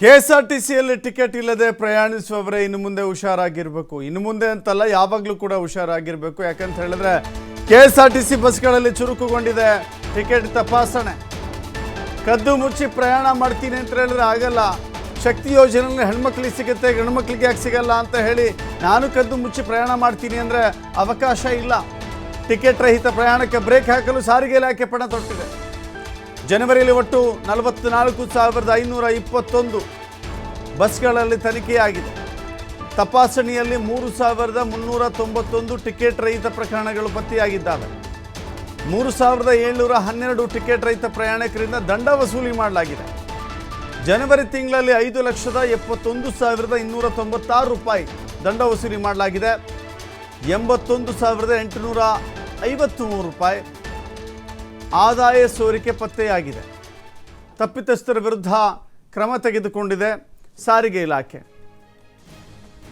K S R T ಸಿಯಲ್ಲಿ ticket ಇಲ್ಲದೆ ಪ್ರಯಾಣಿಸುವವರೇ ಇನ್ನು ಮುಂದೆ ಹುಷಾರಾಗಿರ್ಬೇಕು. ಇನ್ನು ಮುಂದೆ ಅಂತಲ್ಲ ಯಾವಾಗಲೂ ಕೂಡ ಹುಷಾರಾಗಿರ್ಬೇಕು. ಯಾಕಂತ ಹೇಳಿದ್ರೆ K S R T C ಬಸ್ಗಳಲ್ಲಿ ಚುರುಕುಗೊಂಡಿದೆ. ಟಿಕೆಟ್ ತಪಾಸಣೆ. ಕದ್ದು ಮುಚ್ಚಿ ಪ್ರಯಾಣ ಮಾಡ್ತೀನಿ ಅಂತ ಹೇಳಿದ್ರೆ ಆಗಲ್ಲ. ಶಕ್ತಿ ಯೋಜನೆಯಲ್ಲಿ ಹೆಣ್ಮಕ್ಳಿಗೆ ಸಿಗುತ್ತೆ, ಗಂಡ್ಮಕ್ಳಿಗೆ ಯಾಕೆ ಸಿಗಲ್ಲ ಅಂತ ಹೇಳಿ ನಾನು ಕದ್ದು ಮುಚ್ಚಿ ಪ್ರಯಾಣ ಮಾಡ್ತೀನಿ ಅಂದರೆ ಅವಕಾಶ ಇಲ್ಲ. ಟಿಕೆಟ್ ರಹಿತ ಪ್ರಯಾಣಕ್ಕೆ ಬ್ರೇಕ್ ಹಾಕಲು ಸಾರಿಗೆ ಇಲಾಖೆ ಪಣ ತೊಟ್ಟಿದೆ. ಜನವರಿಯಲ್ಲಿ ಒಟ್ಟು ನಲವತ್ನಾಲ್ಕು ಸಾವಿರದ ಐನೂರ ಇಪ್ಪತ್ತೊಂದು ಬಸ್ಗಳಲ್ಲಿ ತನಿಖೆಯಾಗಿದೆ. ತಪಾಸಣೆಯಲ್ಲಿ ಮೂರು ಸಾವಿರದ ಮುನ್ನೂರ ತೊಂಬತ್ತೊಂದು ಟಿಕೆಟ್ ರಹಿತ ಪ್ರಕರಣಗಳು ಪತ್ತೆಯಾಗಿದ್ದಾವೆ. ಮೂರು ಸಾವಿರದ ಏಳ್ನೂರ ಹನ್ನೆರಡು ಟಿಕೆಟ್ ರಹಿತ ಪ್ರಯಾಣಿಕರಿಂದ ದಂಡ ವಸೂಲಿ ಮಾಡಲಾಗಿದೆ. ಜನವರಿ ತಿಂಗಳಲ್ಲಿ ಐದು ಲಕ್ಷದ ಎಪ್ಪತ್ತೊಂದು ಸಾವಿರದ ಇನ್ನೂರ ತೊಂಬತ್ತಾರು ರೂಪಾಯಿ ದಂಡ ವಸೂಲಿ ಮಾಡಲಾಗಿದೆ. ಎಂಬತ್ತೊಂದು ಸಾವಿರದ ಎಂಟುನೂರ ಐವತ್ತು ಮೂರು ರೂಪಾಯಿ ಆದಾಯ ಸೋರಿಕೆ ಪತ್ತೆಯಾಗಿದೆ. ತಪ್ಪಿತಸ್ಥರ ವಿರುದ್ಧ ಕ್ರಮ ತೆಗೆದುಕೊಂಡಿದೆ ಸಾರಿಗೆ ಇಲಾಖೆ.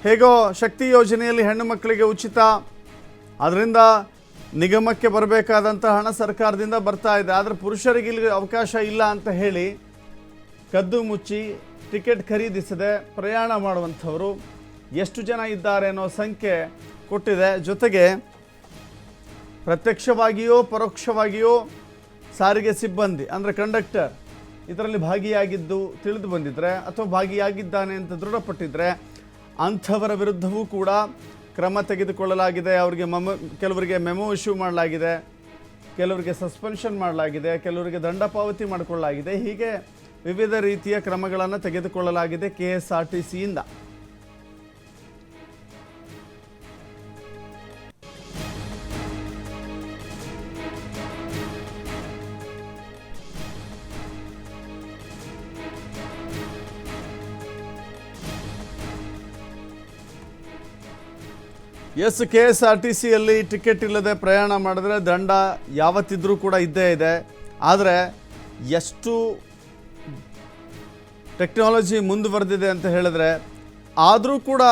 ಹೇಗೋ ಶಕ್ತಿ ಯೋಜನೆಯಲ್ಲಿ ಹೆಣ್ಣು ಮಕ್ಕಳಿಗೆ ಉಚಿತ, ಅದರಿಂದ ನಿಗಮಕ್ಕೆ ಬರಬೇಕಾದಂಥ ಹಣ ಸರ್ಕಾರದಿಂದ ಬರ್ತಾ ಇದೆ. ಆದರೆ ಪುರುಷರಿಗೆ ಇಲ್ಲಿ ಅವಕಾಶ ಇಲ್ಲ ಅಂತ ಹೇಳಿ ಕದ್ದು ಮುಚ್ಚಿ ಟಿಕೆಟ್ ಖರೀದಿಸದೆ ಪ್ರಯಾಣ ಮಾಡುವಂಥವರು ಎಷ್ಟು ಜನ ಇದ್ದಾರೆ ಅನ್ನೋ ಸಂಖ್ಯೆ ಕೊಟ್ಟಿದೆ. ಜೊತೆಗೆ ಪ್ರತ್ಯಕ್ಷವಾಗಿಯೋ ಪರೋಕ್ಷವಾಗಿಯೋ ಸಾರಿಗೆ ಸಿಬ್ಬಂದಿ, ಅಂದರೆ ಕಂಡಕ್ಟರ್ ಇದರಲ್ಲಿ ಭಾಗಿಯಾಗಿದ್ದು ತಿಳಿದು ಬಂದಿದ್ರೆ ಅಥವಾ ಭಾಗಿಯಾಗಿದ್ದಾನೆ ಅಂತ ದೃಢಪಟ್ಟಿದ್ರೆ ಅಂಥವರ ವಿರುದ್ಧವೂ ಕೂಡ ಕ್ರಮ ತೆಗೆದುಕೊಳ್ಳಲಾಗಿದೆ. ಅವರಿಗೆ ಮಮ, ಕೆಲವರಿಗೆ ಮೆಮೊ ಇಶ್ಯೂ ಮಾಡಲಾಗಿದೆ, ಕೆಲವರಿಗೆ ಸಸ್ಪೆನ್ಷನ್ ಮಾಡಲಾಗಿದೆ, ಕೆಲವರಿಗೆ ದಂಡ ಪಾವತಿ ಮಾಡಿಕೊಳ್ಳಲಾಗಿದೆ. ಹೀಗೆ ವಿವಿಧ ರೀತಿಯ ಕ್ರಮಗಳನ್ನು ತೆಗೆದುಕೊಳ್ಳಲಾಗಿದೆ K S R T ಸಿಯಿಂದ S K S R T ಸಿಯಲ್ಲಿ ಟಿಕೆಟ್ ಇಲ್ಲದೆ ಪ್ರಯಾಣ ಮಾಡಿದ್ರೆ ದಂಡ ಯಾವತ್ತಿದ್ರೂ ಕೂಡ ಇದ್ದೇ ಇದೆ. ಆದರೆ ಎಷ್ಟು ಟೆಕ್ನಾಲಜಿ ಮುಂದುವರೆದಿದೆ ಅಂತ ಹೇಳಿದ್ರೆ ಆದರೂ ಕೂಡ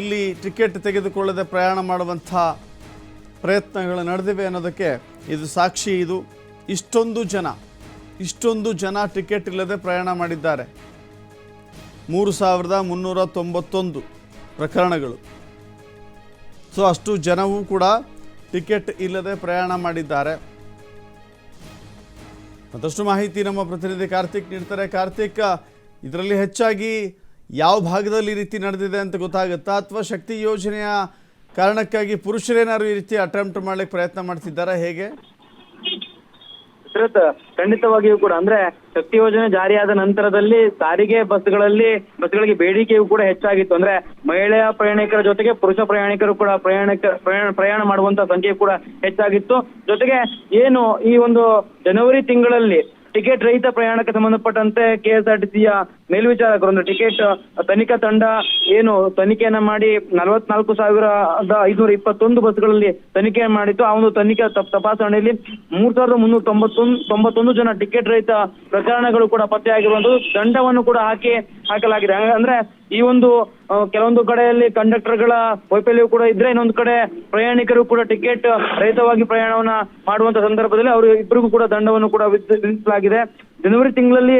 ಇಲ್ಲಿ ಟಿಕೆಟ್ ತೆಗೆದುಕೊಳ್ಳದೆ ಪ್ರಯಾಣ ಮಾಡುವಂಥ ಪ್ರಯತ್ನಗಳು ನಡೆದಿವೆ ಅನ್ನೋದಕ್ಕೆ ಇದು ಸಾಕ್ಷಿ ಇದು. ಇಷ್ಟೊಂದು ಜನ ಇಷ್ಟೊಂದು ಜನ ಟಿಕೆಟ್ ಇಲ್ಲದೆ ಪ್ರಯಾಣ ಮಾಡಿದ್ದಾರೆ. ಮೂರು ಸಾವಿರದ ಮುನ್ನೂರ ತೊಂಬತ್ತೊಂದು ಪ್ರಕರಣಗಳು. ಸೊ ಅಷ್ಟು ಜನವೂ ಕೂಡ ಟಿಕೆಟ್ ಇಲ್ಲದೆ ಪ್ರಯಾಣ ಮಾಡಿದ್ದಾರೆ. ಮತ್ತಷ್ಟು ಮಾಹಿತಿ ನಮ್ಮ ಪ್ರತಿನಿಧಿ ಕಾರ್ತಿಕ್ ನೀಡ್ತಾರೆ. ಕಾರ್ತಿಕ್, ಇದರಲ್ಲಿ ಹೆಚ್ಚಾಗಿ ಯಾವ ಭಾಗದಲ್ಲಿ ಈ ರೀತಿ ನಡೆದಿದೆ ಅಂತ ಗೊತ್ತಾಗುತ್ತಾ? ಅಥವಾ ಶಕ್ತಿ ಯೋಜನೆಯ ಕಾರಣಕ್ಕಾಗಿ ಪುರುಷರೇನಾದ್ರು ಈ ರೀತಿ ಅಟೆಂಪ್ಟ್ ಮಾಡಲಿಕ್ಕೆ ಪ್ರಯತ್ನ ಮಾಡ್ತಿದ್ದಾರಾ? ಹೇಗೆ? ದಶರಥ್ ಖಂಡಿತವಾಗಿಯೂ ಕೂಡ, ಅಂದ್ರೆ ಶಕ್ತಿ ಯೋಜನೆ ಜಾರಿಯಾದ ನಂತರದಲ್ಲಿ ಸಾರಿಗೆ ಬಸ್ಗಳಲ್ಲಿ, ಬಸ್ಗಳಿಗೆ ಬೇಡಿಕೆಯೂ ಕೂಡ ಹೆಚ್ಚಾಗಿತ್ತು. ಅಂದ್ರೆ ಮಹಿಳೆಯ ಪ್ರಯಾಣಿಕರ ಜೊತೆಗೆ ಪುರುಷ ಪ್ರಯಾಣಿಕರು ಕೂಡ ಪ್ರಯಾಣಿಕ, ಪ್ರಯಾಣ ಪ್ರಯಾಣ ಮಾಡುವಂತ ಸಂಖ್ಯೆ ಕೂಡ ಹೆಚ್ಚಾಗಿತ್ತು. ಜೊತೆಗೆ ಏನು ಈ ಒಂದು ಜನವರಿ ತಿಂಗಳಲ್ಲಿ ಟಿಕೆಟ್ ರಹಿತ ಪ್ರಯಾಣಕ್ಕೆ ಸಂಬಂಧಪಟ್ಟಂತೆ ಕೆಎಸ್ಆರ್ಟಿಸಿಯ ಮೇಲ್ವಿಚಾರಕರು ಅಂದ್ರೆ ಟಿಕೆಟ್, ತನಿಖಾ ತಂಡ ಏನು ತನಿಖೆಯನ್ನ ಮಾಡಿ ನಲವತ್ನಾಲ್ಕು ಸಾವಿರದ ಐದುನೂರ ಇಪ್ಪತ್ತೊಂದು ಬಸ್ಗಳಲ್ಲಿ ತನಿಖೆ ಮಾಡಿತ್ತು. ಆ ಒಂದು ತನಿಖೆ ತಪ್- ತಪಾಸಣೆಯಲ್ಲಿ ಮೂರ್ ಸಾವಿರದ ಮುನ್ನೂರ ತೊಂಬತ್ತೊಂದು ತೊಂಬತ್ತೊಂದು ಜನ ಟಿಕೆಟ್ ರಹಿತ ಪ್ರಕರಣಗಳು ಕೂಡ ಪತ್ತೆಯಾಗಿರುವಂತದ್ದು ದಂಡವನ್ನು ಕೂಡ ಹಾಕಿ ಹಾಕಲಾಗಿದೆ. ಅಂದ್ರೆ ಈ ಒಂದು ಕೆಲವೊಂದು ಕಡೆಯಲ್ಲಿ ಕಂಡಕ್ಟರ್ಗಳ ವೈಫಲ್ಯ ಕೂಡ ಇದ್ರೆ ಇನ್ನೊಂದು ಕಡೆ ಪ್ರಯಾಣಿಕರು ಕೂಡ ಟಿಕೆಟ್ ರಹಿತವಾಗಿ ಪ್ರಯಾಣವನ್ನ ಮಾಡುವಂತ ಸಂದರ್ಭದಲ್ಲಿ ಅವರು ಇಬ್ಬರಿಗೂ ಕೂಡ ದಂಡವನ್ನು ಕೂಡ ವಿಧಿಸಲಾಗಿದೆ. ಜನವರಿ ತಿಂಗಳಲ್ಲಿ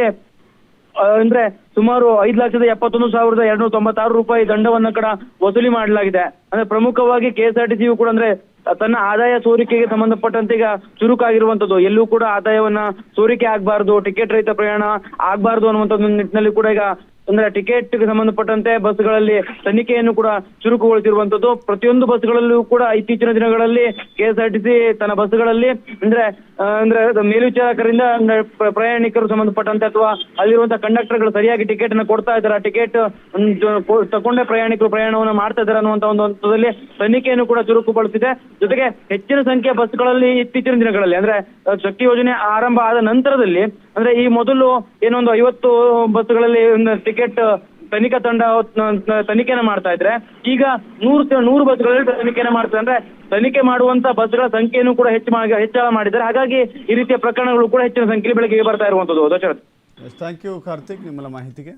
ಅಂದ್ರೆ ಸುಮಾರು ಐದು ಲಕ್ಷದ ಎಪ್ಪತ್ತೊಂದು ಸಾವಿರದ ಎರಡ್ನೂರ ತೊಂಬತ್ತಾರು ರೂಪಾಯಿ ದಂಡವನ್ನ ಕೂಡ ವಸೂಲಿ ಮಾಡಲಾಗಿದೆ. ಅಂದ್ರೆ ಪ್ರಮುಖವಾಗಿ ಕೆಎಸ್ಆರ್ಟಿಸಿಯು ಕೂಡ ಅಂದ್ರೆ ತನ್ನ ಆದಾಯ ಸೋರಿಕೆಗೆ ಸಂಬಂಧಪಟ್ಟಂತೆ ಈಗ ಚುರುಕಾಗಿರುವಂತದ್ದು. ಎಲ್ಲೂ ಕೂಡ ಆದಾಯವನ್ನ ಸೋರಿಕೆ ಆಗ್ಬಾರ್ದು, ಟಿಕೆಟ್ ರಹಿತ ಪ್ರಯಾಣ ಆಗ್ಬಾರ್ದು ಅನ್ನುವಂತ ನಿಟ್ಟಿನಲ್ಲಿ ಕೂಡ ಈಗ ಅಂದ್ರೆ ಟಿಕೆಟ್ಗೆ ಸಂಬಂಧಪಟ್ಟಂತೆ ಬಸ್ಗಳಲ್ಲಿ ತನಿಖೆಯನ್ನು ಕೂಡ ಚುರುಕುಗೊಳಿಸಿರುವಂತದ್ದು. ಪ್ರತಿಯೊಂದು ಬಸ್ಗಳಲ್ಲೂ ಕೂಡ ಇತ್ತೀಚಿನ ದಿನಗಳಲ್ಲಿ ಕೆಎಸ್ಆರ್ಟಿಸಿ ತನ್ನ ಬಸ್ಗಳಲ್ಲಿ ಅಂದ್ರೆ ಅಂದ್ರೆ ಮೇಲ್ವಿಚಾರಕರಿಂದ ಪ್ರಯಾಣಿಕರು ಸಂಬಂಧಪಟ್ಟಂತೆ ಅಥವಾ ಅಲ್ಲಿರುವಂತಹ ಕಂಡಕ್ಟರ್ಗಳು ಸರಿಯಾಗಿ ಟಿಕೆಟ್ ಅನ್ನು ಕೊಡ್ತಾ ಇದ್ದಾರೆ? ಟಿಕೆಟ್ ತಗೊಂಡೇ ಪ್ರಯಾಣಿಕರು ಪ್ರಯಾಣವನ್ನು ಮಾಡ್ತಾ ಇದ್ದಾರೆ ಅನ್ನುವಂತ ಒಂದು ಹಂತದಲ್ಲಿ ತನಿಖೆಯನ್ನು ಕೂಡ ಚುರುಕುಗೊಳಿಸಿದೆ. ಜೊತೆಗೆ ಹೆಚ್ಚಿನ ಸಂಖ್ಯೆಯ ಬಸ್ಗಳಲ್ಲಿ ಇತ್ತೀಚಿನ ದಿನಗಳಲ್ಲಿ ಅಂದ್ರೆ ಶಕ್ತಿ ಯೋಜನೆ ಆರಂಭ ಆದ ನಂತರದಲ್ಲಿ ಅಂದ್ರೆ ಈ ಮೊದಲು ಏನೊಂದು ಐವತ್ತು ಬಸ್ಗಳಲ್ಲಿ ಟಿಕೆಟ್ ತನಿಖಾ ತಂಡ ತನಿಖೆನ ಮಾಡ್ತಾ ಇದ್ರೆ, ಈಗ ನೂರು ನೂರು ಬಸ್ಗಳಲ್ಲಿ ತನಿಖೆನ ಮಾಡ್ತಾರೆ ಅಂದ್ರೆ ತನಿಖೆ ಮಾಡುವಂತ ಬಸ್ಗಳ ಸಂಖ್ಯೆಯನ್ನು ಕೂಡ ಹೆಚ್ಚು ಹೆಚ್ಚಳ ಮಾಡಿದ್ದಾರೆ. ಹಾಗಾಗಿ ಈ ರೀತಿಯ ಪ್ರಕರಣಗಳು ಕೂಡ ಹೆಚ್ಚಿನ ಸಂಖ್ಯೆಯಲ್ಲಿ ಬೆಳಕಿಗೆ ಬರ್ತಾ ಇರುವಂತದ್ದು. ದಶರಥ್ ಥ್ಯಾಂಕ್ ಯು ಕಾರ್ತಿಕ್ ನಿಮ್ಮಲ್ಲ ಮಾಹಿತಿಗೆ.